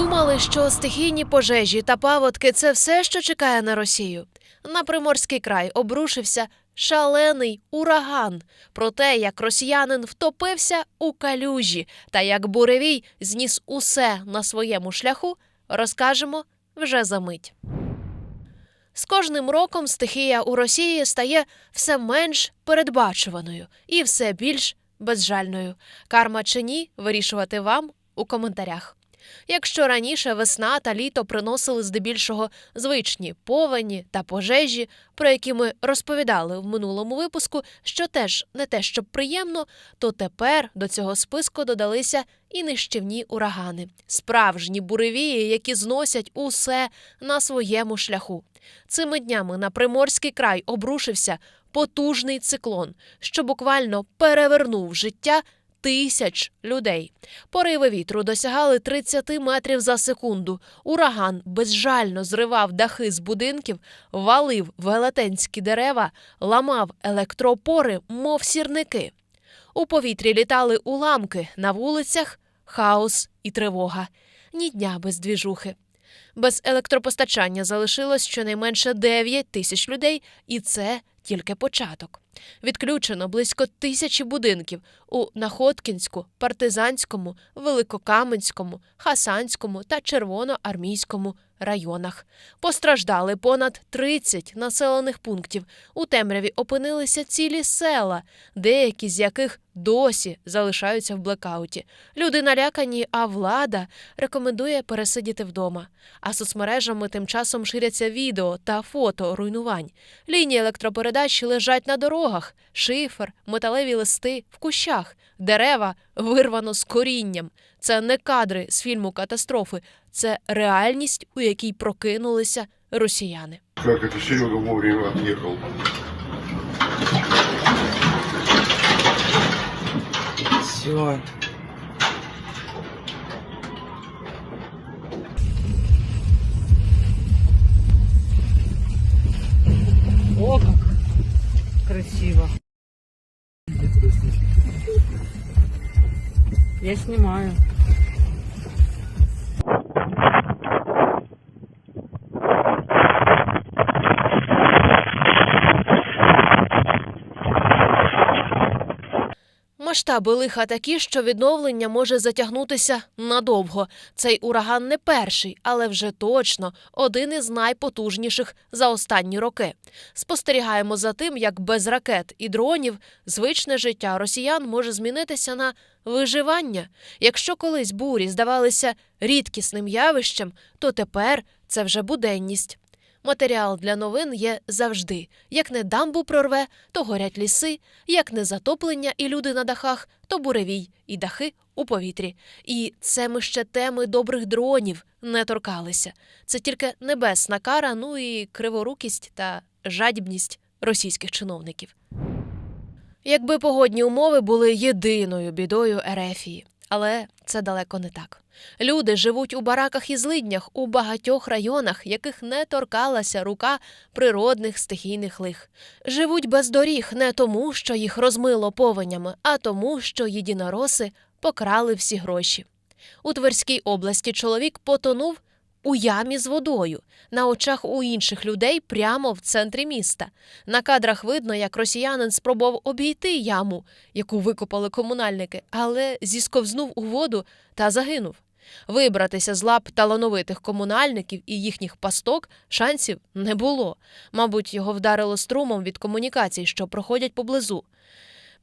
Думали, що стихійні пожежі та паводки це все, що чекає на Росію. На Приморський край обрушився шалений ураган про те, як росіянин втопився у калюжі та як буревій зніс усе на своєму шляху, розкажемо вже за мить. З кожним роком стихія у Росії стає все менш передбачуваною і все більш безжальною. Карма чи ні, вирішувати вам у коментарях. Якщо раніше весна та літо приносили здебільшого звичні повені та пожежі, про які ми розповідали в минулому випуску, що теж не те, щоб приємно, то тепер до цього списку додалися і нищівні урагани, справжні буревії, які зносять усе на своєму шляху. Цими днями на Приморський край обрушився потужний циклон, що буквально перевернув життя тисяч людей. Пориви вітру досягали 30 метрів за секунду. Ураган безжально зривав дахи з будинків, валив велетенські дерева, ламав електроопори, мов сірники. У повітрі літали уламки, на вулицях хаос і тривога. Ні дня без двіжухи. Без електропостачання залишилось щонайменше 9 тисяч людей, і це тільки початок. Відключено близько тисячі будинків у Находкінську, Партизанському, Великокаменському, Хасанському та Червоноармійському районах. Постраждали понад 30 населених пунктів. У темряві опинилися цілі села, деякі з яких досі залишаються в блекауті. Люди налякані, а влада рекомендує пересидіти вдома. А соцмережами тим часом ширяться відео та фото руйнувань. Лінії електропередач лежать на дорогах, шифер, металеві листи в кущах, дерева вирвано з корінням. Це не кадри з фільму катастрофи, це реальність, у якій прокинулися росіяни. Как это Серега вовремя отъехал. Все. Красиво. Я снимаю. Масштаби лиха такі, що відновлення може затягнутися надовго. Цей ураган не перший, але вже точно один із найпотужніших за останні роки. Спостерігаємо за тим, як без ракет і дронів звичне життя росіян може змінитися на виживання. Якщо колись бурі здавалися рідкісним явищем, то тепер це вже буденність. Матеріал для новин є завжди. Як не дамбу прорве, то горять ліси, як не затоплення і люди на дахах, то буревій і дахи у повітрі. І це ми ще теми добрих дронів не торкалися. Це тільки небесна кара, ну і криворукість та жадібність російських чиновників. Якби погодні умови були єдиною бідою Ерефії. Але це далеко не так. Люди живуть у бараках і злиднях у багатьох районах, яких не торкалася рука природних стихійних лих. Живуть без доріг не тому, що їх розмило повенями, а тому, що єдинороси покрали всі гроші. У Тверській області чоловік потонув у ямі з водою на очах у інших людей прямо в центрі міста. На кадрах видно, як росіянин спробував обійти яму, яку викопали комунальники, але зісковзнув у воду та загинув. Вибратися з лап талановитих комунальників і їхніх пасток шансів не було. Мабуть, його вдарило струмом від комунікацій, що проходять поблизу.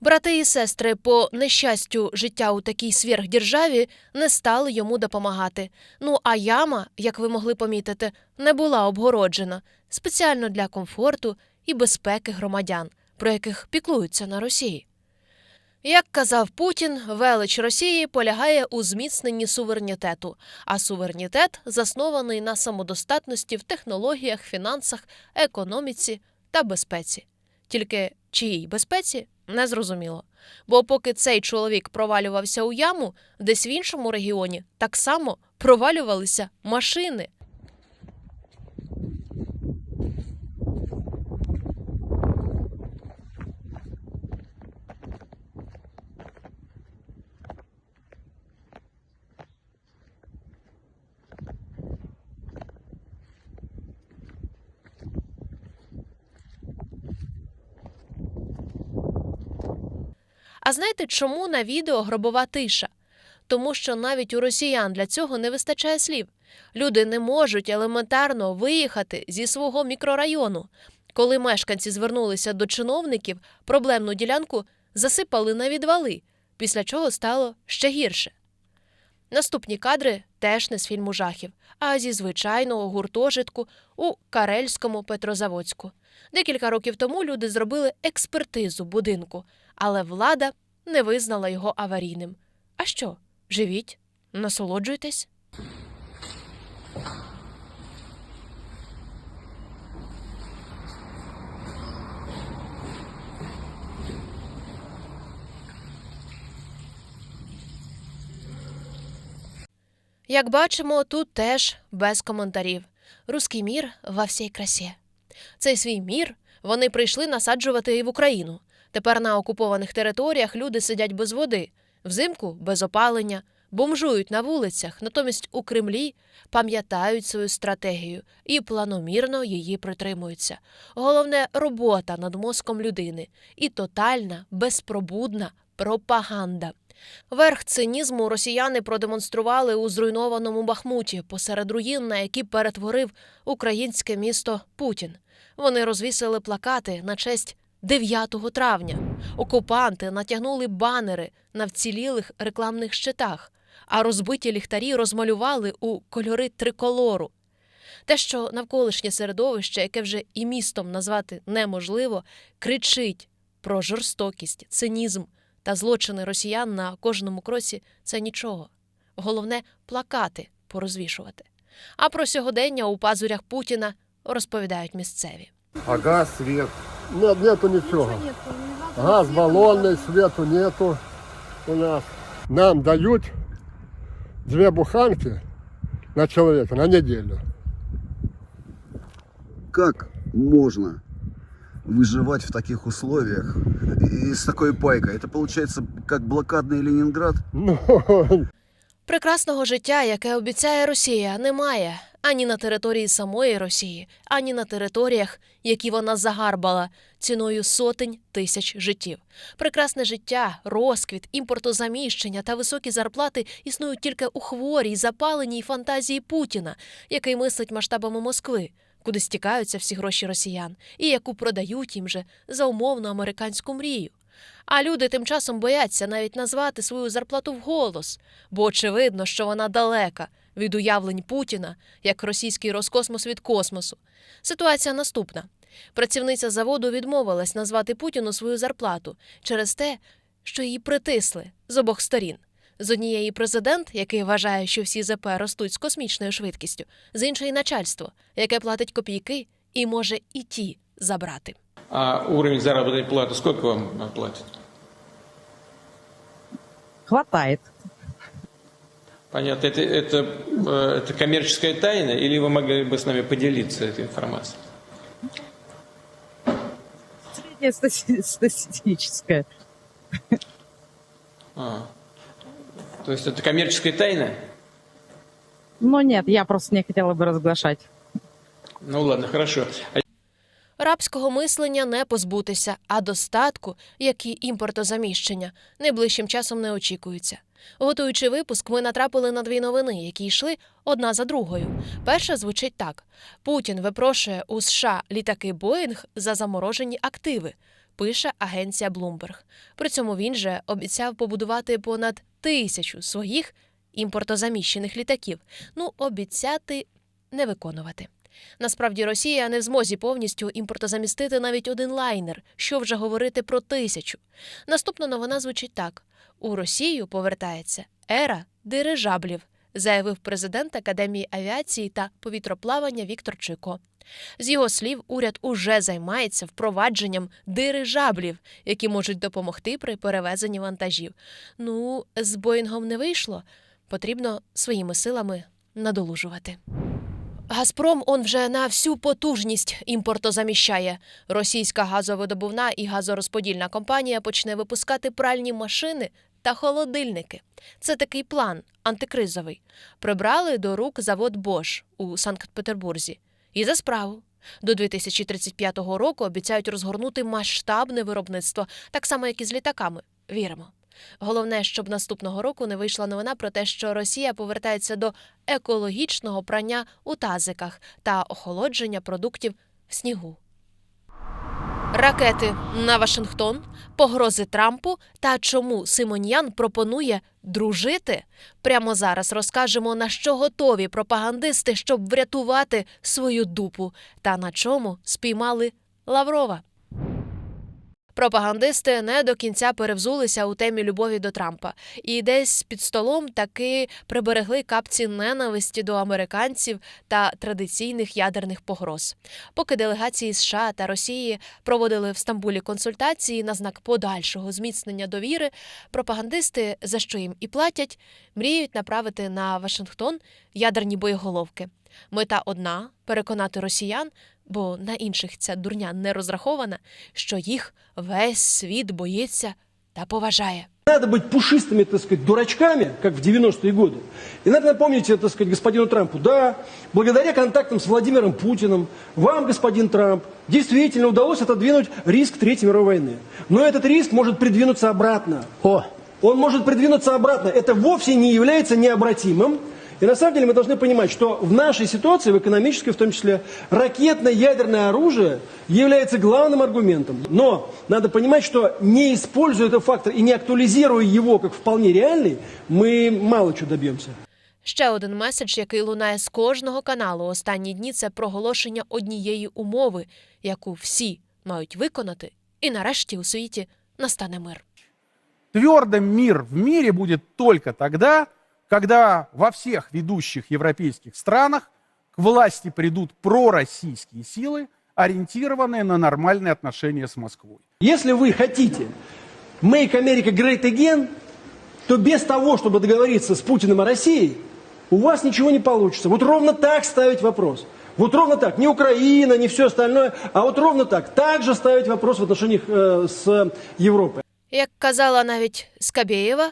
Брати і сестри по нещастю життя у такій сверхдержаві не стали йому допомагати. Ну а яма, як ви могли помітити, не була обгороджена спеціально для комфорту і безпеки громадян, про яких піклуються на Росії. Як казав Путін, велич Росії полягає у зміцненні суверенітету, а суверенітет заснований на самодостатності в технологіях, фінансах, економіці та безпеці. Тільки чиїй безпеці не зрозуміло. Бо поки цей чоловік провалювався у яму, десь в іншому регіоні так само провалювалися машини. А знаєте, чому на відео гробова тиша? Тому що навіть у росіян для цього не вистачає слів. Люди не можуть елементарно виїхати зі свого мікрорайону. Коли мешканці звернулися до чиновників, проблемну ділянку засипали на відвали, після чого стало ще гірше. Наступні кадри теж не з фільму жахів, а зі звичайного гуртожитку у Карельському Петрозаводську. Декілька років тому люди зробили експертизу будинку, але влада не визнала його аварійним. А що? Живіть, насолоджуйтесь. Як бачимо, тут теж без коментарів. Руський мір во всій красі. Цей свій мір вони прийшли насаджувати і в Україну. Тепер на окупованих територіях люди сидять без води, взимку без опалення, бомжують на вулицях, натомість у Кремлі пам'ятають свою стратегію і планомірно її притримуються. Головне робота над мозком людини і тотальна, безпробудна пропаганда. Верх цинізму росіяни продемонстрували у зруйнованому Бахмуті посеред руїн, на які перетворив українське місто Путін. Вони розвісили плакати на честь 9 травня. Окупанти натягнули банери на вцілілих рекламних щитах, а розбиті ліхтарі розмалювали у кольори триколору. Те, що навколишнє середовище, яке вже і містом назвати неможливо, кричить про жорстокість, цинізм та злочини росіян на кожному кросі це нічого. Головне плакати порозвішувати. А про сьогодення у пазурях Путіна розповідають місцеві. А газ, свет. Нет, нету ничего. Газ баллонный, свету нету у нас. Нам дают две буханки на человека на неделю. Как можно выживать в таких условиях и с такой пайкой? Это получается как блокадный Ленинград? Ну, Прекрасного життя, яке обіцяє Росія, немає ані на території самої Росії, ані на територіях, які вона загарбала ціною сотень тисяч життів. Прекрасне життя, розквіт, імпортозаміщення та високі зарплати існують тільки у хворій, запаленій фантазії Путіна, який мислить масштабами Москви, куди стікаються всі гроші росіян, і яку продають їм же за умовну американську мрію. А люди тим часом бояться навіть назвати свою зарплату вголос, бо очевидно, що вона далека від уявлень Путіна, як російський Роскосмос від космосу. Ситуація наступна: працівниця заводу відмовилась назвати Путіну свою зарплату через те, що її притисли з обох сторін. З однієї президент, який вважає, що всі ЗП ростуть з космічною швидкістю, з іншої начальство, яке платить копійки і може і ті забрати. А уровень заработной платы сколько вам а, платят? Хватает. Понятно. Это, это, э, это коммерческая тайна, или вы могли бы с нами поделиться этой информацией? Средняя стати- статистическая. А. То есть это коммерческая тайна? Но нет, я просто не хотела бы разглашать. Ну ладно, хорошо. Рабського мислення не позбутися, а достатку, як і імпортозаміщення, найближчим часом не очікується. Готуючи випуск, ми натрапили на дві новини, які йшли одна за другою. Перша звучить так: Путін випрошує у США літаки Боїнг за заморожені активи. Пише агенція Bloomberg. При цьому він же обіцяв побудувати понад тисячу своїх імпортозаміщених літаків. Ну, обіцяти не виконувати. Насправді Росія не в змозі повністю імпортозамістити навіть один лайнер, що вже говорити про тисячу. Наступна новина звучить так: у Росію повертається ера дирижаблів, заявив президент Академії авіації та повітроплавання Віктор Чико. З його слів, уряд уже займається впровадженням дирижаблів, які можуть допомогти при перевезенні вантажів. Ну, з Боїнгом не вийшло. Потрібно своїми силами надолужувати. Газпром он вже на всю потужність імпортозаміщає. Російська газовидобувна і газорозподільна компанія почне випускати пральні машини та холодильники. Це такий план антикризовий. Прибрали до рук завод Бош у Санкт-Петербурзі. І за справу. До 2035 року обіцяють розгорнути масштабне виробництво, так само як і з літаками. віримо. Головне, щоб наступного року не вийшла новина про те, що Росія повертається до екологічного прання у тазиках та охолодження продуктів в снігу. Ракети на Вашингтон, погрози Трампу та чому Симоньян пропонує дружити. Прямо зараз розкажемо, на що готові пропагандисти, щоб врятувати свою дупу, та на чому спіймали Лаврова. Пропагандисти не до кінця перевзулися у темі любові до Трампа, і десь під столом таки приберегли капці ненависті до американців та традиційних ядерних погроз. Поки делегації США та Росії проводили в Стамбулі консультації на знак подальшого зміцнення довіри, пропагандисти, за що їм і платять, мріють направити на Вашингтон ядерні боєголовки. Мета одна переконати росіян, бо на інших ця дурня не розрахована, що їх весь світ боїться та поважає. Надо быть пушистыми, так сказать, дурачками, как в 90-е годы. И надо напомнить, так сказать, господину Трампу, да, благодаря контактам с Владимиром Путиным, вам, господин Трамп, действительно удалось отодвинуть риск Третьей мировой войны. Но этот риск может придвинуться обратно. О! Он может придвинуться обратно. Это вовсе не является необратимым. И на самом деле мы должны понимать, что в нашей ситуации, в экономической в том числе, ракетно-ядерное оружие является главным аргументом. Но надо понимать, что не используя этот фактор и не актуализируя его как вполне реальный, мы мало чего добьемся. Ще один меседж, який лунає з кожного каналу останні дні, це проголошення однієї умови, яку всі мають виконати, і нарешті у світі настане мир. Твердым мир в мире будет только тогда, когда во всех ведущих европейских странах к власти придут пророссийские силы, ориентированные на нормальные отношения с Москвой. Если вы хотите make America great again, то без того, чтобы договориться с Путиным о России, у вас ничего не получится. Вот ровно так ставить вопрос. Вот ровно так. Не Украина, не все остальное, а вот ровно так. Также ставить вопрос в отношениях э, с Европой. Як казала навіть Скабєєва,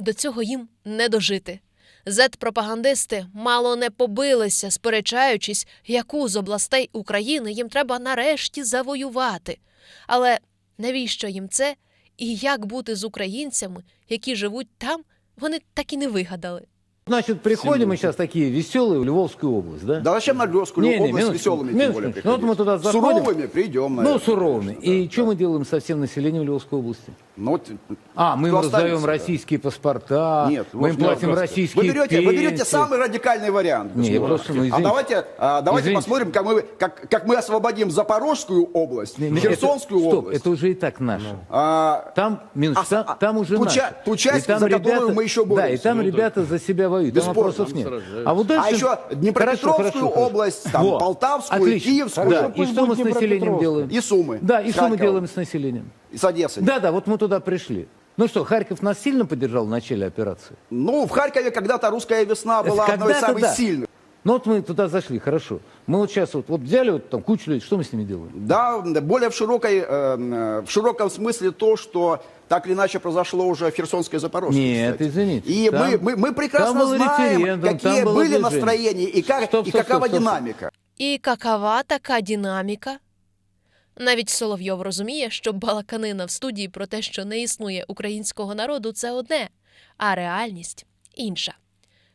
до цього їм не дожити. Зет-пропагандисти мало не побилися, сперечаючись, яку з областей України їм треба нарешті завоювати. Але навіщо їм це і як бути з українцями, які живуть там, вони так і не вигадали. Значит, приходим мы сейчас такие веселые в Львовскую область, да? Да зачем на Львовскую Не, не, область минуточку, веселыми, тем минуточку. более, Ну, вот мы туда заходим. Суровыми придем, Ну, наверное, суровыми. конечно, И да, что да. мы делаем со всем населением Львовской области? Ну, вот, А, мы им кто раздаем останется, да. российские паспорта, Нет, мы им платим просто. российские вы берете, вы берете пенсии. самый радикальный вариант. Не, я просто, ну, а извините. давайте, а, давайте Извините. посмотрим, как мы, как, как мы освободим Запорожскую область, Не, не, Херсонскую это, стоп, область. это уже и так наше. А, Там, минуточку, А, там, а, там уже ту наши. ча- ту часть, там за которую мы еще Да, и боремся. там Ну, ребята за себя воюют, там Бесспорно. вопросов нет. А вот дальше... А еще Днепропетровскую Хорошо, хорошо, хорошо. область, там, Полтавскую, Отлично. Киевскую. Да, Хорошо, и что мы с населением делаем? и Сумы. Да, и с что мы Харькова, делаем с населением? И с Одессы. Да, да, вот мы туда пришли. Ну что, Харьков нас сильно поддержал в начале операции? Ну, в Харькове когда-то русская весна была одной из Когда-то самых да. сильных. Ну вот мы туда зашли, хорошо. Мы вот сейчас вот, вот взяли вот там кучу людей, что мы с ними делаем? Да, более в, широкой, э, э, в широком смысле то, что так или иначе произошло уже в Херсонской и Запорожской. Нет, кстати. извините. И Там- мы, мы, мы прекрасно там был знаем, референдум, какие там было были движение. настроения и, как, Стоп, и стоп, какова стоп, стоп, стоп. динамика. І какова така динаміка? Навіть Соловйов розуміє, що балаканина в студії про те, що не існує українського народу, це одне, а реальність інша.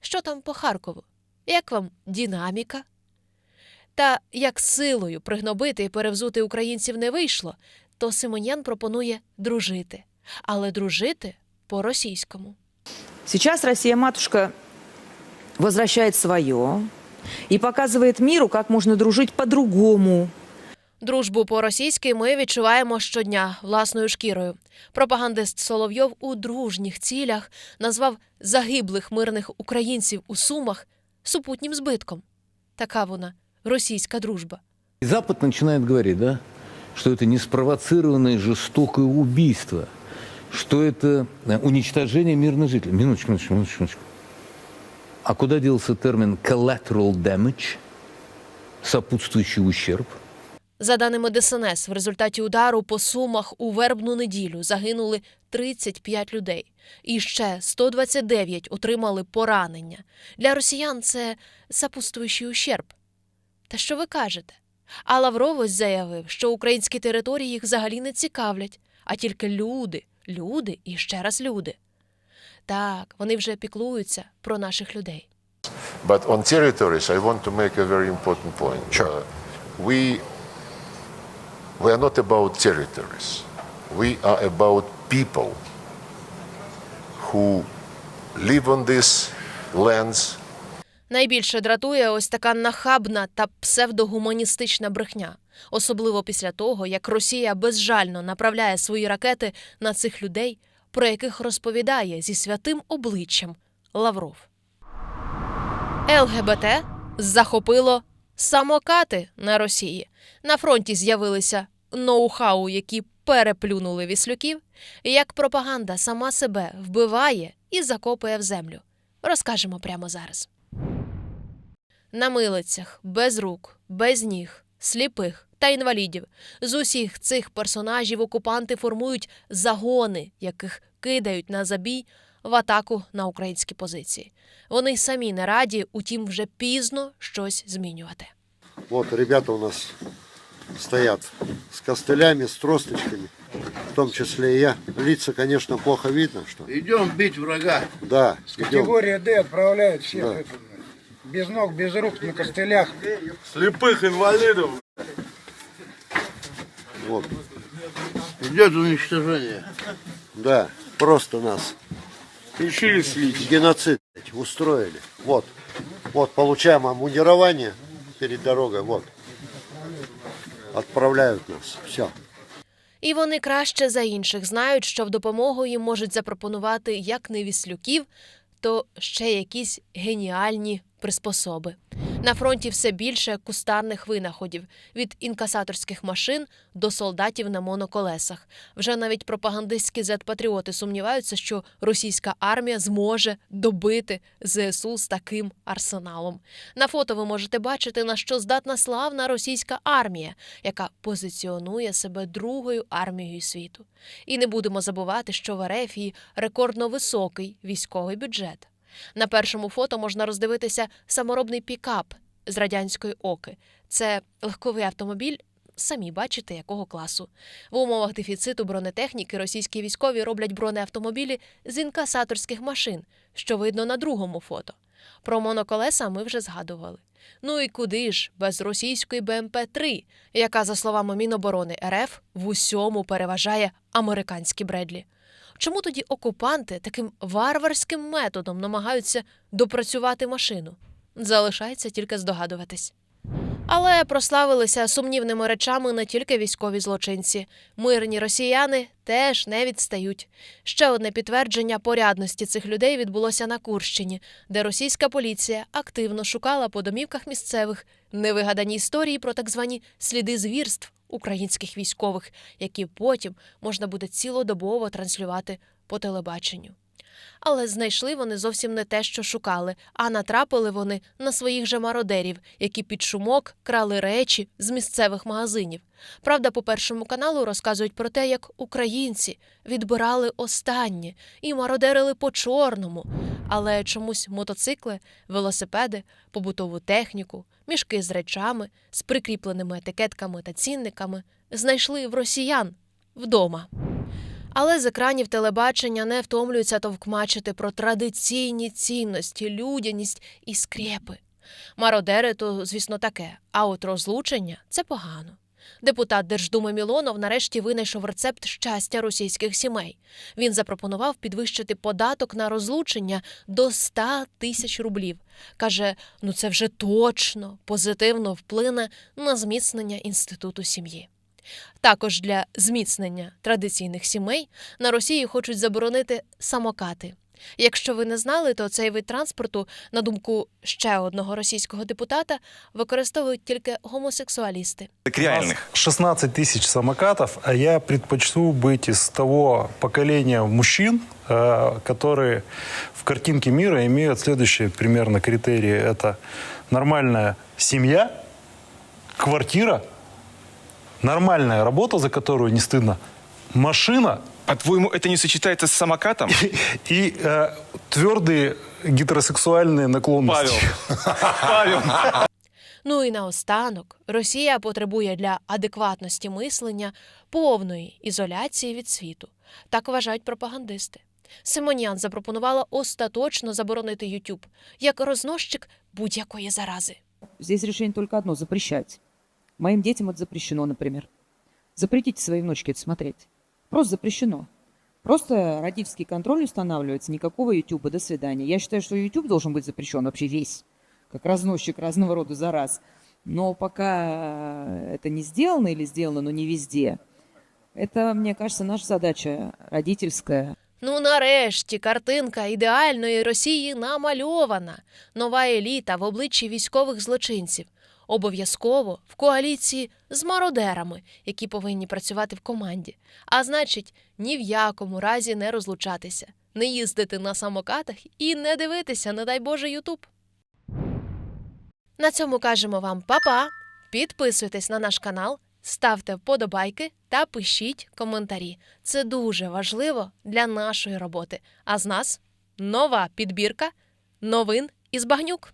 Що там по Харкову? Як вам динаміка? Та як силою пригнобити і перевзути українців не вийшло, то Симонян пропонує дружити, але дружити по-російському. Сейчас Россия-матушка возвращает свое и показывает миру, как можно дружить по-другому. Дружбу по-російськи ми відчуваємо щодня власною шкірою. Пропагандист Соловйов у дружніх цілях назвав загиблих мирних українців у Сумах супутнім збитком. Така вона російська дружба. Запад починає говорити, да? что это не спровоцированное жестокое убийство, що це уничтоження мирних жителів. Минуточку, минуточку, минуточку. А куда делся термин collateral damage, сопутствующий ущерб? За даними ДСНС, в результаті удару по Сумах у вербну неділю загинули 35 людей. І ще 129 отримали поранення. Для росіян це сопутствуючий ущерб. Та що ви кажете? А Лавров ось заявив, що українські території їх взагалі не цікавлять, а тільки люди, люди і ще раз люди. Так, вони вже піклуються про наших людей. But on territories, I want to make a very important point. Uh, we, we are not about territories. We are about people who live on these lands Найбільше дратує ось така нахабна та псевдогуманістична брехня, особливо після того, як Росія безжально направляє свої ракети на цих людей, про яких розповідає зі святим обличчям Лавров. ЛГБТ захопило самокати на Росії. На фронті з'явилися ноу-хау, які переплюнули віслюків, як пропаганда сама себе вбиває і закопує в землю. Розкажемо прямо зараз. На милицях, без рук, без ніг, сліпих та інвалідів. З усіх цих персонажів окупанти формують загони, яких кидають на забій в атаку на українські позиції. Вони й самі не раді, утім, вже пізно щось змінювати. Вот ребята у нас стоят с костылями, с тросточками, в том числе и я. Лица, конечно, плохо видно, что. Идем бить врага. Да, идем. Категория D отправляет всех Да. это, без ног, без рук, на костылях. Слепых инвалидов. Вот. Идет уничтожение. Да, просто нас Решили слить. геноцид блядь, устроили. Вот. Вот, получаем амунирование перед дорогой. Вот. Отправляют нас. Все. І вони краще за інших знають, що в допомогу їм можуть запропонувати як не віслюків, то ще якісь геніальні приспособи. На фронті все більше кустарних винаходів від інкасаторських машин до солдатів на моноколесах. Вже навіть пропагандистські зет-патріоти сумніваються, що російська армія зможе добити ЗСУ з таким арсеналом. На фото ви можете бачити, на що здатна славна російська армія, яка позиціонує себе другою армією світу. І не будемо забувати, що в Ерефії рекордно високий військовий бюджет. На першому фото можна роздивитися саморобний пікап з радянської оки. Це легковий автомобіль. Самі бачите, якого класу. В умовах дефіциту бронетехніки російські військові роблять бронеавтомобілі з інкасаторських машин, що видно на другому фото. Про моноколеса ми вже згадували. Ну і куди ж без російської БМП-3, яка, за словами Міноборони РФ, в усьому переважає американські Бредлі. Чому тоді окупанти таким варварським методом намагаються допрацювати машину? Залишається тільки здогадуватись. Але прославилися сумнівними речами не тільки військові злочинці. Мирні росіяни теж не відстають. Ще одне підтвердження порядності цих людей відбулося на Курщині, де російська поліція активно шукала по домівках місцевих невигадані історії про так звані сліди звірств українських військових, які потім можна буде цілодобово транслювати по телебаченню. Але знайшли вони зовсім не те, що шукали, а натрапили вони на своїх же мародерів, які під шумок крали речі з місцевих магазинів. Правда, по першому каналу розказують про те, як українці відбирали останнє і мародерили по чорному. Але чомусь мотоцикли, велосипеди, побутову техніку, мішки з речами, з прикріпленими етикетками та цінниками знайшли в росіян вдома. Але з екранів телебачення не втомлюються товкмачити про традиційні цінності, людяність і скрепи. Мародери то, звісно, таке, а от розлучення це погано. Депутат Держдуми Мілонов нарешті винайшов рецепт щастя російських сімей. Він запропонував підвищити податок на розлучення до 100 тисяч рублів. Каже, ну це вже точно позитивно вплине на зміцнення інституту сім'ї. Також для зміцнення традиційних сімей на Росії хочуть заборонити самокати. Якщо ви не знали, то цей вид транспорту, на думку ще одного російського депутата, використовують тільки гомосексуалісти. реальных. 16 тысяч самокатов, а я предпочту быть из того поколения мужчин, э, которые в картинке мира имеют следующие примерно критерии. Это нормальная семья, квартира, нормальная работа, за которую не стыдно, машина По-твоему, это не сочетается с самокатом? и э, твердые гетеросексуальные наклонности. Павел. Павел. Ну і наостанок, Росія потребує для адекватності мислення повної ізоляції від світу. Так вважають пропагандисти. Симоніан запропонувала остаточно заборонити YouTube як рознощик будь-якої зарази. Здесь решение только одно – запрещать. Моим детям это запрещено, например. Запретите своей внучке это смотреть. Просто запрещено. Просто родительский контроль устанавливается, никакого YouTube, до свидания. Я считаю, что YouTube должен быть запрещен вообще весь, как разносчик разного рода зараз. Но пока это не сделано или сделано, но не везде, это, мне кажется, наша задача родительская. Ну, нарешті, картинка ідеальної Росії намальована. Нова еліта в обличчі військових злочинців. Обов'язково в коаліції з мародерами, які повинні працювати в команді. А значить, ні в якому разі не розлучатися, не їздити на самокатах і не дивитися, не дай Боже, Ютуб. На цьому кажемо вам па-па. Підписуйтесь на наш канал, ставте вподобайки та пишіть коментарі. Це дуже важливо для нашої роботи. А з нас нова підбірка новин із багнюк.